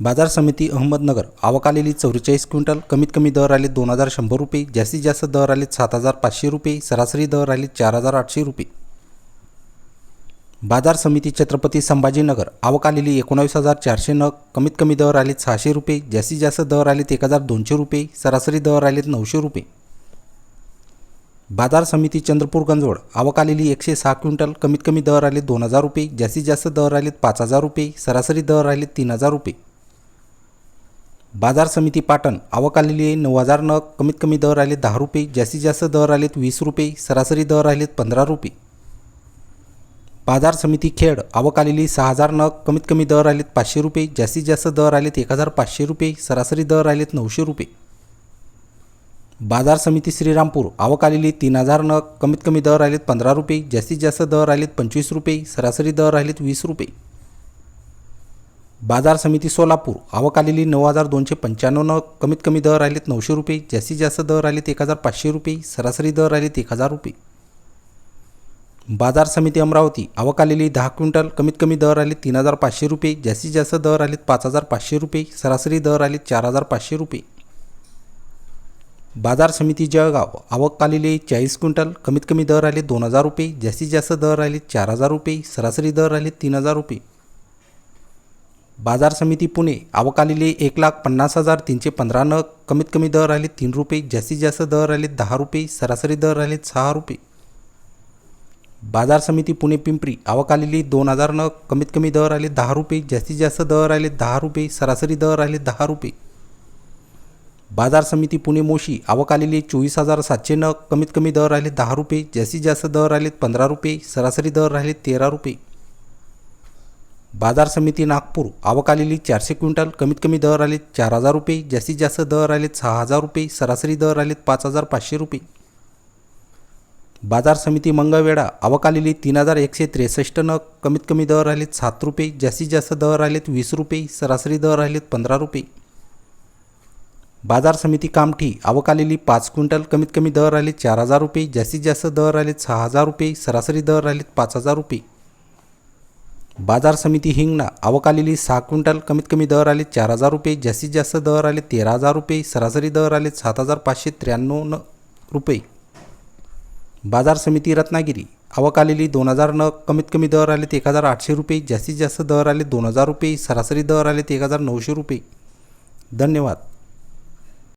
बाजार समिती अहमदनगर आवकालेली चौवेचाळीस क्विंटल कमीत कमी दर आले दोन हजार शंभर रुपये जास्तीत जास्त दर आले सात हजार पाचशे रुपये सरासरी दर आले चार हजार आठशे रुपये. बाजार समिती छत्रपती संभाजीनगर आवक आलेली एकोणावीस हजार चारशे नग कमीत कमी दर आलेत सहाशे रुपये जास्तीत जास्त दर आलेत एक हजार दोनशे रुपये सरासरी दर आलेत नऊशे रुपये. बाजार समिती चंद्रपूर गंजवड आवक आलेली एकशे सहा क्विंटल कमीत कमी दर आले दोन हजार रुपये जास्तीत जास्त दर आलेत पाच हजार रुपये सरासरी दर आलेत तीन हजार रुपये. बाजार समिती पाटण आवक आलेली आहे नऊ हजार नग कमीत कमी दर आले दहा रुपये जास्तीत जास्त दर आलेत वीस रुपये सरासरी दर आलेत पंधरा रुपये. बाजार समिती खेड आवक आलेली सहा हजार नग कमीत कमी दर आलेत पाचशे रुपये जास्तीत जास्त दर आलेत एक हजार पाचशे रुपये सरासरी दर आलेत नऊशे रुपये. बाजार समिती श्रीरामपूर आवक आलेली तीन हजार नग कमीत कमी दर आलेत पंधरा रुपये जास्तीत जास्त दर आलेत पंचवीस रुपये सरासरी दर आलेत वीस रुपये. बाजार समिती सोलापूर आवक आलेली नऊ हजार दोनशे पंच्याण्णव कमीत कमी दर आलेत नऊशे रुपये जास्तीत जास्त दर आलेत एक हजार पाचशे रुपये सरासरी दर आलेत एक हजार रुपये. बाजार समिती अमरावती आवक आलेली दहा क्विंटल कमीत कमी दर आले तीन हजार पाचशे रुपये जास्तीत जास्त दर आलेत पाच हजार पाचशे रुपये सरासरी दर आलेत चार हजार पाचशे रुपये. बाजार समिती जळगाव आवक आलेली चाळीस क्विंटल कमीत कमी दर आले दोन हजार रुपये जास्तीत जास्त दर आले चार हजार रुपये सरासरी दर आले तीन हजार रुपये. बाजार समिती पुणे अवकालीले एक लाख पन्नास हजार तीनशे पंधरा नग कमीत कमी दर आले तीन रुपये जास्तीत जास्त दर आले दहा रुपये सरासरी दर आले सहा रुपये. बाजार समिती पुणे पिंपरी अवकालीले दोन हजार नग कमीत कमी दर आले दहा रुपये जास्तीत जास्त दर आले दहा रुपये सरासरी दर आले दहा रुपये. बाजार समिती पुणे मोशी अवकालीले चोवीस हजार सातशे नग कमीत कमी दर आले दहा रुपये जास्तीत जास्त दर आले पंधरा रुपये सरासरी दर राहिले तेरा रुपये. बाजार समिती नागपूर आवक आलेली चारशे क्विंटल कमीत कमी दर आले चार हजार रुपये जास्तीत जास्त दर आलेत सहा हजार रुपये सरासरी दर आलेत पाच हजार पाचशे रुपये. बाजार समिती मंगळवेढा आवक आलेली तीन हजार एकशे त्रेसष्ट नग कमीत कमी दर आलेत सात रुपये जास्तीत जास्त दर आलेत वीस रुपये सरासरी दर आलेत पंधरा रुपये. बाजार समिती कामठी आवक आलेली पाच क्विंटल कमीत कमी दर आले चार हजार रुपये जास्तीत जास्त दर आलेत सहा हजार रुपये सरासरी दर आलेत पाच हजार रुपये. बाजार समिती हिंगणा अवकालेली सहा क्विंटल कमीत कमी दर आले चार हजार रुपये जास्तीत जास्त दर आले तेरा हजार रुपये सरासरी दर आले सात हजार पाचशे त्र्याण्णव न रुपये. बाजार समिती रत्नागिरी अवकालेली दोन हजार नग कमीत कमी दर आलेत एक हजार आठशे रुपये जास्तीत जास्त दर आले दोन हजार रुपये सरासरी दर आले ते एक हजार नऊशे रुपये. धन्यवाद.